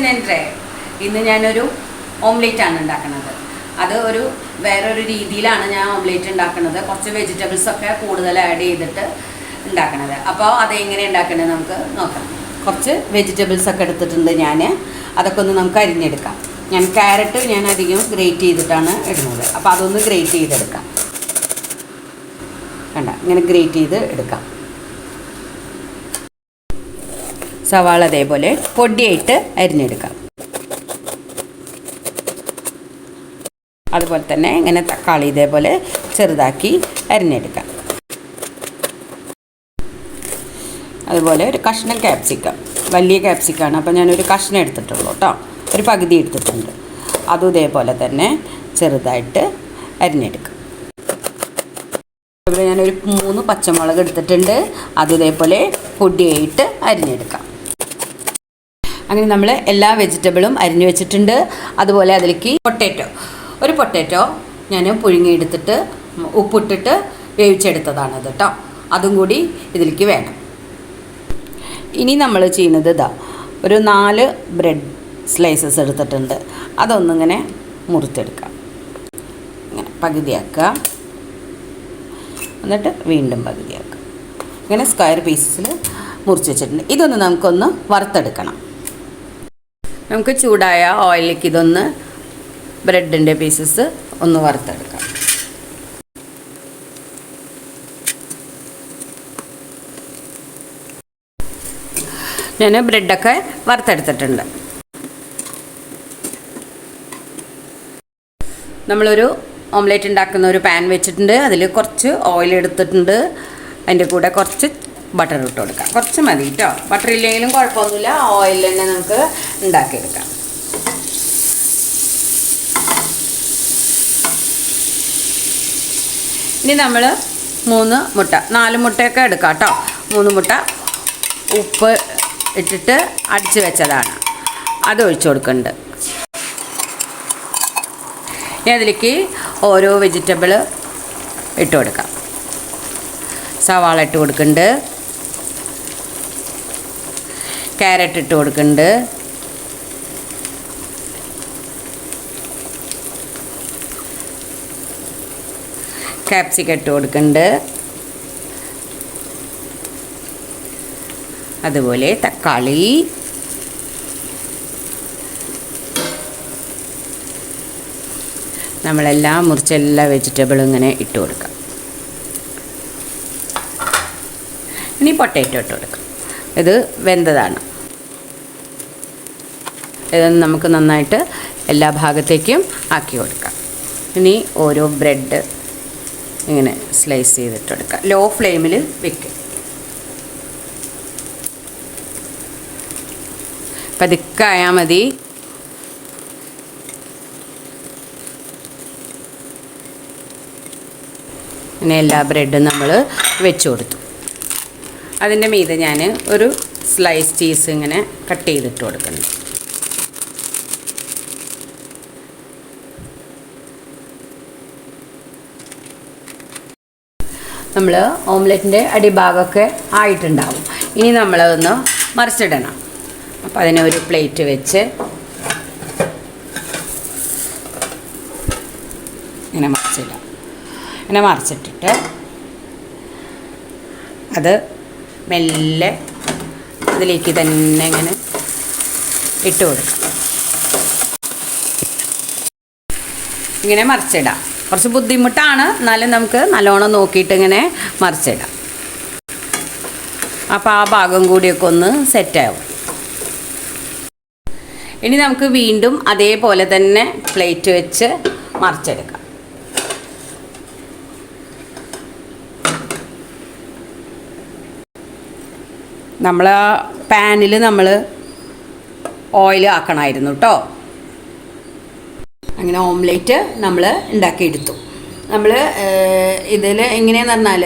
Tray ഇന്ന് ഞാനൊരു omelette ആണ് ഉണ്ടാക്കുന്നത്. അത് ഒരു വേറൊരു രീതിയിലാണ് ഞാൻ ഓംലേറ്റ് ഉണ്ടാക്കുന്നത്. കുറച്ച് വെജിറ്റബിൾസ് ഒക്കെ കൂടുതൽ ആഡ് ചെയ്തിട്ട് ഉണ്ടാക്കുന്നത് അപ്പോൾ അതെങ്ങനെ ഉണ്ടാക്കണത് നമുക്ക് നോക്കാം. കുറച്ച് വെജിറ്റബിൾസ് ഒക്കെ എടുത്തിട്ടുണ്ട് ഞാൻ അതൊക്കെ ഒന്ന് നമുക്ക് അരിഞ്ഞെടുക്കാം. ഞാൻ ക്യാരറ്റ് ഞാൻ അധികം ഗ്രേറ്റ് ചെയ്തിട്ടാണ് ഇടുന്നത്. അപ്പോൾ അതൊന്ന് ഗ്രേറ്റ് ചെയ്തെടുക്കാം. കണ്ട? ഇങ്ങനെ ഗ്രേറ്റ് ചെയ്ത് എടുക്കാം. സവാള അതേപോലെ പൊടിയായിട്ട് അരിഞ്ഞെടുക്കാം. അതുപോലെ തന്നെ ഇങ്ങനെ തക്കാളി ഇതേപോലെ ചെറുതാക്കി അരിഞ്ഞെടുക്കാം. അതുപോലെ ഒരു കഷ്ണം ക്യാപ്സിക്കം വലിയ ക്യാപ്സിക്കാണ് അപ്പോൾ ഞാനൊരു കഷ്ണം എടുത്തിട്ടുള്ളൂ കേട്ടോ. ഒരു പകുതി എടുത്തിട്ടുണ്ട്. അതും ഇതേപോലെ തന്നെ ചെറുതായിട്ട് അരിഞ്ഞെടുക്കാം. ഇവിടെ ഞാനൊരു മൂന്ന് പച്ചമുളക് എടുത്തിട്ടുണ്ട്. അതും ഇതേപോലെ പൊടിയായിട്ട് അരിഞ്ഞെടുക്കാം. അങ്ങനെ നമ്മൾ എല്ലാ വെജിറ്റബിളും അരിഞ്ഞു വെച്ചിട്ടുണ്ട്. അതുപോലെ അതിലേക്ക് പൊട്ടാറ്റോ. ഒരു പൊട്ടാറ്റോ ഞാൻ പുഴുങ്ങിയെടുത്തിട്ട് ഉപ്പിട്ടിട്ട് വേവിച്ചെടുത്തതാണ് അത് കേട്ടോ അതും കൂടി ഇതിലേക്ക് വേണം. ഇനി നമ്മൾ ചെയ്യുന്നത് ഇതാ. ഒരു നാല് ബ്രെഡ് സ്ലൈസസ് എടുത്തിട്ടുണ്ട്. അതൊന്നിങ്ങനെ മുറിച്ചെടുക്കാം ഇങ്ങനെ പകുതിയാക്കുക. എന്നിട്ട് വീണ്ടും പകുതിയാക്കുക. ഇങ്ങനെ സ്ക്വയർ പീസസിൽ മുറിച്ച് വെച്ചിട്ടുണ്ട്. ഇതൊന്ന് നമുക്കൊന്ന് വറുത്തെടുക്കണം. നമുക്ക് ചൂടായ ഓയിലേക്ക് ഇതൊന്ന് ബ്രെഡിന്റെ പീസസ് ഒന്ന് വറുത്തെടുക്കാം. ഞാൻ ബ്രെഡൊക്കെ വറുത്തെടുത്തിട്ടുണ്ട്. നമ്മളൊരു ഓംലേറ്റ് ഉണ്ടാക്കുന്ന ഒരു പാൻ വെച്ചിട്ടുണ്ട്. അതിൽ കുറച്ച് ഓയിൽ എടുത്തിട്ടുണ്ട്. അതിന്റെ കൂടെ കുറച്ച് ബട്ടർ ഇട്ട് കൊടുക്കാം. കുറച്ച് മതി കേട്ടോ ബട്ടർ ഇല്ലെങ്കിലും കുഴപ്പമൊന്നുമില്ല. ഓയിൽ തന്നെ നമുക്ക് ഉണ്ടാക്കിയെടുക്കാം. ഇനി നമ്മൾ മൂന്ന് മുട്ട നാല് മുട്ടയൊക്കെ എടുക്കാം കേട്ടോ മൂന്ന് മുട്ട ഉപ്പ് ഇട്ടിട്ട് അടിച്ച് വെച്ചതാണ്. അത് ഒഴിച്ചു കൊടുക്കുന്നുണ്ട്. ഇനി അതിലേക്ക് ഓരോ വെജിറ്റബിൾ ഇട്ട് കൊടുക്കാം. സവാള ഇട്ട് കൊടുക്കുന്നുണ്ട്. ക്യാരറ്റ് ഇട്ട് കൊടുക്കുന്നുണ്ട്. ക്യാപ്സിക്കം ഇട്ട് കൊടുക്കുന്നുണ്ട്. അതുപോലെ തക്കാളി. നമ്മളെല്ലാം മുറിച്ച എല്ലാ വെജിറ്റബിളും ഇങ്ങനെ ഇട്ട് കൊടുക്കാം. ഇനി പൊട്ടേറ്റോ ഇട്ട് കൊടുക്കാം. ഇത് വെന്തതാണ്. ഇതൊന്ന് നമുക്ക് നന്നായിട്ട് എല്ലാ ഭാഗത്തേക്കും ആക്കി കൊടുക്കാം. ഇനി ഓരോ ബ്രെഡ് ഇങ്ങനെ സ്ലൈസ് ചെയ്തിട്ട് കൊടുക്കാം ലോ ഫ്ലെയിമിൽ വെക്കും. പതുക്കായാൽ മതി. അങ്ങനെ എല്ലാ ബ്രെഡും നമ്മൾ വെച്ച് കൊടുത്തു. അതിന്റെ മീതെ ഞാൻ ഒരു സ്ലൈസ് ചീസ് ഇങ്ങനെ കട്ട് ചെയ്തിട്ട് കൊടുക്കുന്നു നമ്മൾ ഓംലെറ്റിന്റെ അടിഭാഗമൊക്കെ ആയിട്ടുണ്ടാവും. ഇനി നമ്മളതൊന്ന് മറിച്ചിടണം. അപ്പോൾ അതിനെ ഒരു പ്ലേറ്റ് വെച്ച് ഇങ്ങനെ മറിച്ചിടാം. ഇങ്ങനെ മറിച്ചിട്ടിട്ട് അത് മെല്ലെ അതിലേക്ക് തന്നെ ഇങ്ങനെ ഇട്ട് കൊടുക്കാം. ഇങ്ങനെ മറിച്ചിടാം. കുറച്ച് ബുദ്ധിമുട്ടാണ്. എന്നാലും നമുക്ക് നല്ലോണം നോക്കിയിട്ട് ഇങ്ങനെ മറിച്ചിടാം. അപ്പോൾ ആ ഭാഗം കൂടിയൊക്കെ ഒന്ന് സെറ്റാവും ഇനി നമുക്ക് വീണ്ടും അതേപോലെ തന്നെ പ്ലേറ്റ് വെച്ച് മറിച്ചെടുക്കാം. നമ്മൾ പാനിൽ നമ്മൾ ഓയിൽ ആക്കണമായിരുന്നു കേട്ടോ അങ്ങനെ ഓംലേറ്റ് നമ്മൾ ഉണ്ടാക്കിയെടുത്തു. നമ്മൾ ഇതിൽ എങ്ങനെയാന്ന് പറഞ്ഞാൽ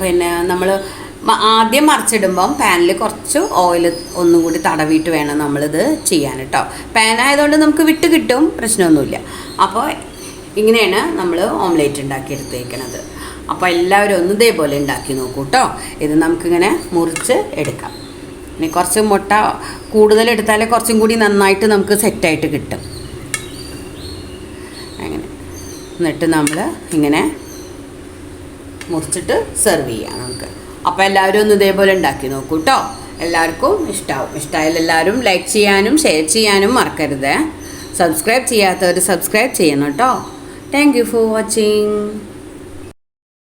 പിന്നെ നമ്മൾ ആദ്യം മറിച്ചിടുമ്പം പാനിൽ കുറച്ച് ഓയിൽ ഒന്നും കൂടി തടവിയിട്ട് വേണം നമ്മളിത് ചെയ്യാൻ കേട്ടോ പാനായതുകൊണ്ട് നമുക്ക് വിട്ട് കിട്ടും പ്രശ്നമൊന്നുമില്ല. അപ്പോൾ ഇങ്ങനെയാണ് നമ്മൾ ഓംലേറ്റ് ഉണ്ടാക്കിയെടുത്തേക്കണത്. അപ്പോൾ എല്ലാവരും ഒന്ന് ഇതേപോലെ ഉണ്ടാക്കി നോക്കൂ കേട്ടോ ഇത് നമുക്കിങ്ങനെ മുറിച്ച് എടുക്കാം. ഇനി കുറച്ച് മുട്ട കൂടുതൽ എടുത്താലേ കുറച്ചും കൂടി നന്നായിട്ട് നമുക്ക് സെറ്റായിട്ട് കിട്ടും. അങ്ങനെ. എന്നിട്ട് നമ്മൾ ഇങ്ങനെ മുറിച്ചിട്ട് സെർവ് ചെയ്യാം നമുക്ക്. അപ്പോൾ എല്ലാവരും ഒന്ന് ഇതേപോലെ ഉണ്ടാക്കി നോക്കൂ കേട്ടോ എല്ലാവർക്കും ഇഷ്ടമാവും ഇഷ്ടമായാൽ എല്ലാവരും ലൈക്ക് ചെയ്യാനും ഷെയർ ചെയ്യാനും മറക്കരുത്. സബ്സ്ക്രൈബ് ചെയ്യാത്തവർ സബ്സ്ക്രൈബ് ചെയ്യണം കേട്ടോ താങ്ക് യു ഫോർ വാച്ചിങ്